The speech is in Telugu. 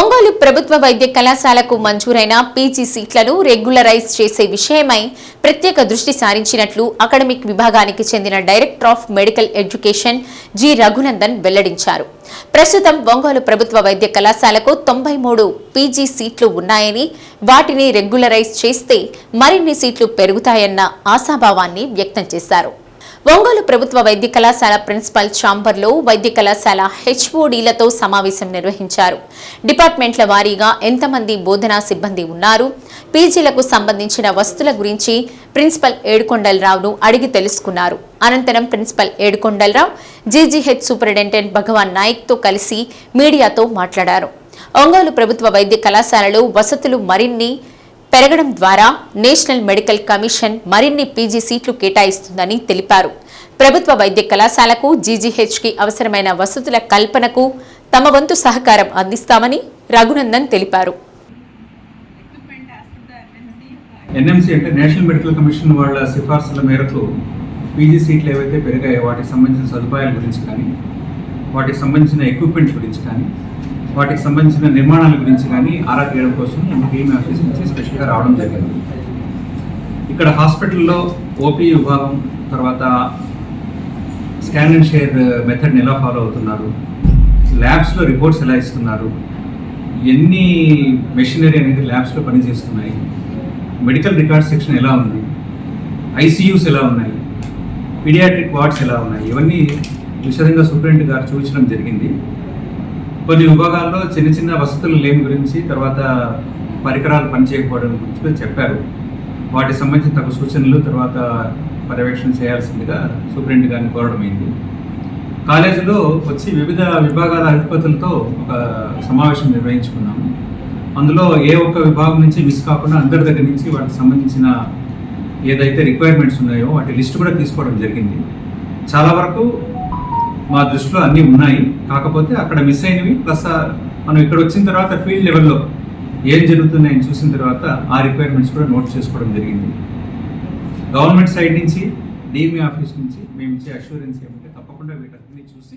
ఒంగోలు ప్రభుత్వ వైద్య కళాశాలకు మంజూరైన పీజీ సీట్లను రెగ్యులరైజ్ చేసే విషయమై ప్రత్యేక దృష్టి సారించినట్లు అకాడమిక్ విభాగానికి చెందిన director of medical education G Raghunandan వెల్లడించారు. ప్రస్తుతం ఒంగోలు ప్రభుత్వ వైద్య కళాశాలకు తొంభై మూడు పీజీ సీట్లు ఉన్నాయని వాటిని రెగ్యులరైజ్ చేస్తే మరిన్ని సీట్లు పెరుగుతాయన్న ఆశాభావాన్ని వ్యక్తం చేశారు. ఒంగోలు ప్రభుత్వ వైద్య కళాశాల ప్రిన్సిపల్ ఛాంబర్లో వైద్య కళాశాల హెచ్ఓడీలతో సమావేశం నిర్వహించారు. డిపార్ట్మెంట్ల వారీగా ఎంతమంది బోధనా సిబ్బంది ఉన్నారు? పీజీలకు సంబంధించిన వస్తువుల గురించి ప్రిన్సిపల్ ఏడుకొండలరావును అడిగి తెలుసుకున్నారు. అనంతరం principal Yedukondalarao GGH superintendent Bhagavan నాయక్తో కలిసి మీడియాతో మాట్లాడారు. ఒంగోలు ప్రభుత్వ వైద్య కళాశాలలో వసతులు మరిన్ని పెరగడం ద్వారా నేషనల్ మెడికల్ కమిషన్ మరిన్ని పీజీ సీట్లు కేటాయిస్తుందని తెలిపారు. ప్రభుత్వ వైద్య కళాశాలకు జీజీహెచ్కి అవసరమైన వసతుల కల్పనకు తమ వంతు సహకారం అందిస్తామని రఘునందన్ తెలిపారు. ఎన్ఎంసీ అంటే నేషనల్ మెడికల్ కమిషన్ వాళ్ళ సిఫార్సుల మేరకు పీజీ సీట్లు ఏవైతే పెరిగాయో వాటికి సంబంధించిన సదుపాయాల గురించి కానీ వాటికి సంబంధించిన ఎక్విప్మెంట్ గురించి కానీ వాటికి సంబంధించిన నిర్మాణాల గురించి కానీ ఆరా తీయడం కోసం టీమ్ ఆఫీస్ నుంచి స్పెషల్గా రావడం జరిగింది. ఇక్కడ హాస్పిటల్లో ఓపీ విభాగం తర్వాత స్కాన్ అండ్ షేర్ మెథడ్ని ఎలా ఫాలో అవుతున్నారు? ల్యాబ్స్లో రిపోర్ట్స్ ఎలా ఇస్తున్నారు? ఎన్ని మెషినరీ అనేది ల్యాబ్స్లో పనిచేస్తున్నాయి? మెడికల్ రికార్డ్ సెక్షన్ ఎలా ఉంది? ఐసీయూస్ ఎలా ఉన్నాయి? పీడియాట్రిక్ వార్డ్స్ ఎలా ఉన్నాయి? ఇవన్నీ విషదంగా సూపరింటెండెంట్ గారు చూపించడం జరిగింది. కొన్ని విభాగాల్లో చిన్న చిన్న వసతులు లేని గురించి తర్వాత పరికరాలు పనిచేయకపోవడం గురించి చెప్పారు. వాటికి సంబంధించిన తగు సూచనలు తర్వాత పర్యవేక్షణ చేయాల్సిందిగా సూపరింటెండెంట్ గారిని కోరడం అయింది. కాలేజీలో వచ్చి వివిధ విభాగాల అధిపతులతో ఒక సమావేశం నిర్వహించుకున్నాము అందులో ఏ ఒక్క విభాగం నుంచి మిస్ కాకుండా అందరి దగ్గర నుంచి వాటికి సంబంధించిన ఏదైతే రిక్వైర్మెంట్స్ ఉన్నాయో వాటి లిస్ట్ కూడా తీసుకోవడం జరిగింది. చాలా వరకు మా దృష్టిలో అన్నీ ఉన్నాయి. కాకపోతే అక్కడ మిస్ అయినవి ప్లస్ మనం ఇక్కడ వచ్చిన తర్వాత ఫీల్డ్ లెవెల్లో ఏం జరుగుతున్నాయని చూసిన తర్వాత ఆ రిక్వైర్మెంట్స్ కూడా నోట్ చేసుకోవడం జరిగింది. గవర్నమెంట్ సైడ్ నుంచి డిఎంఏ ఆఫీస్ నుంచి మేము ఇచ్చే అష్యూరెన్స్ ఏమంటే తప్పకుండా వీటన్నిటిని చూసి